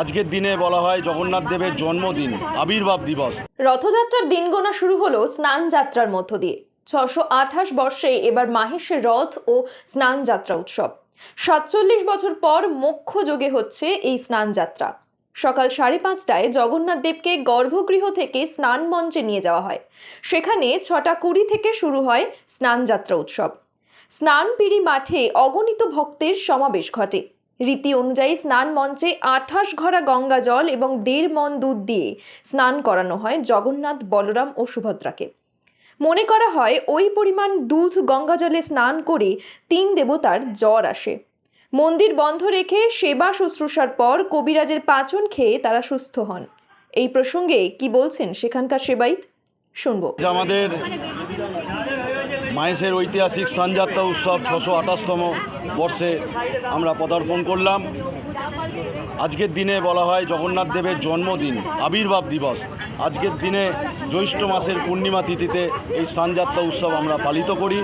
আজকের দিনে বলা হয় জগন্নাথ দেবের জন্মদিন, আবির্ভাব দিবস। রথযাত্রার দিন গোনা শুরু হলো স্নান যাত্রার মধ্য দিয়ে। ছশো আঠাশ বর্ষে এবার মাহেশের রথ ও স্নান যাত্রা উৎসব। সাতচল্লিশ বছর পর মোক্ষ যোগে হচ্ছে এই স্নান যাত্রা। সকাল সাড়ে পাঁচটায় জগন্নাথ দেবকে গর্ভগৃহ থেকে স্নান মঞ্চে নিয়ে যাওয়া হয়। সেখানে ছটা কুড়ি থেকে শুরু হয় স্নান যাত্রা উৎসব। স্নান পিড়ি মাঠে অগণিত ভক্তের সমাবেশ ঘটে। রীতি অনুযায়ী স্নান মঞ্চে আঠাশ ঘরা গঙ্গা জল এবং দেড় মন দুধ দিয়ে স্নান করানো হয় জগন্নাথ, বলরাম ও সুভদ্রাকে। মনে করা হয় ওই পরিমাণ দুধ গঙ্গা জলে স্নান করে তিন দেবতার জ্বর আসে। মন্দির বন্ধ রেখে সেবা শুশ্রূষার পর কবিরাজের পাচন খেয়ে তারা সুস্থ হন। এই প্রসঙ্গে কি বলছেন সেখানকার সেবাইত শুনব। আমাদের মাহেশের ঐতিহাসিক স্নানযাত্রা উৎসব ছশো আঠাশতম বর্ষে আমরা পদার্পণ করলাম। আজকের দিনে বলা হয় জগন্নাথ দেবের জন্মদিন, আবির্ভাব দিবস। আজকের দিনে জ্যৈষ্ঠ মাসের পূর্ণিমা তিথিতে এই স্নানযাত্রা উৎসব আমরা পালিত করি।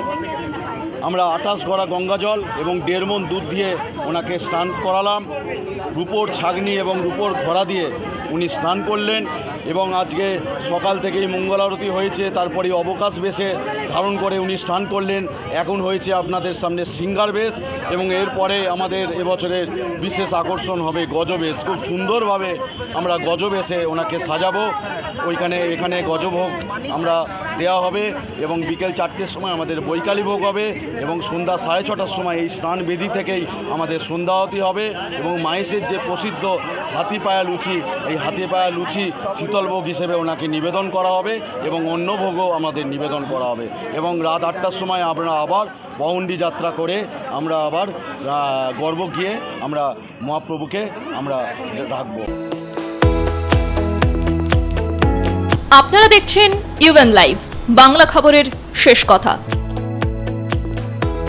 আমরা আঠাশ গড়া গঙ্গাজল এবং দেড় মন দুধ দিয়ে ওনাকে স্নান করালাম। রূপোর ছাগনি এবং রূপোর ঘোড়া দিয়ে উনি স্নান করলেন। এবং আজকে সকাল থেকেই মঙ্গল আরতি হয়েছে, তারপরে অবকাশ বেশে ধারণ করে উনি স্নান করলেন। এখন হয়েছে আপনাদের সামনে সিঙ্গার বেশ এবং এরপরে আমাদের এবছরের বিশেষ আকর্ষণ হবে গজবেশ। খুব সুন্দরভাবে আমরা গজবেশে ওনাকে সাজাবো। ওইখানে, এখানে গজভোগ আমরা দেওয়া হবে এবং বিকেল চারটের সময় আমাদের বৈকালী ভোগ হবে এবং সন্ধ্যা সাড়ে ছটার সময় এই স্নান বেদি থেকেই আমাদের সন্ধ্যাহতি হবে এবং মাইসের যে প্রসিদ্ধ হাতি পায়া লুচি, এই হাতি পায়া লুচি শীতলভোগ হিসেবে ওনাকে নিবেদন করা হবে এবং অন্য ভোগও আমাদের নিবেদন করা হবে। এবং রাত আটটার সময় আমরা আবার বাউন্ডি যাত্রা করে আমরা আবার গর্ব গিয়ে আমরা মহাপ্রভুকে আমরা রাখব। আপনারা দেখছেন ইউএন লাইভ বাংলা খবরের শেষ কথা।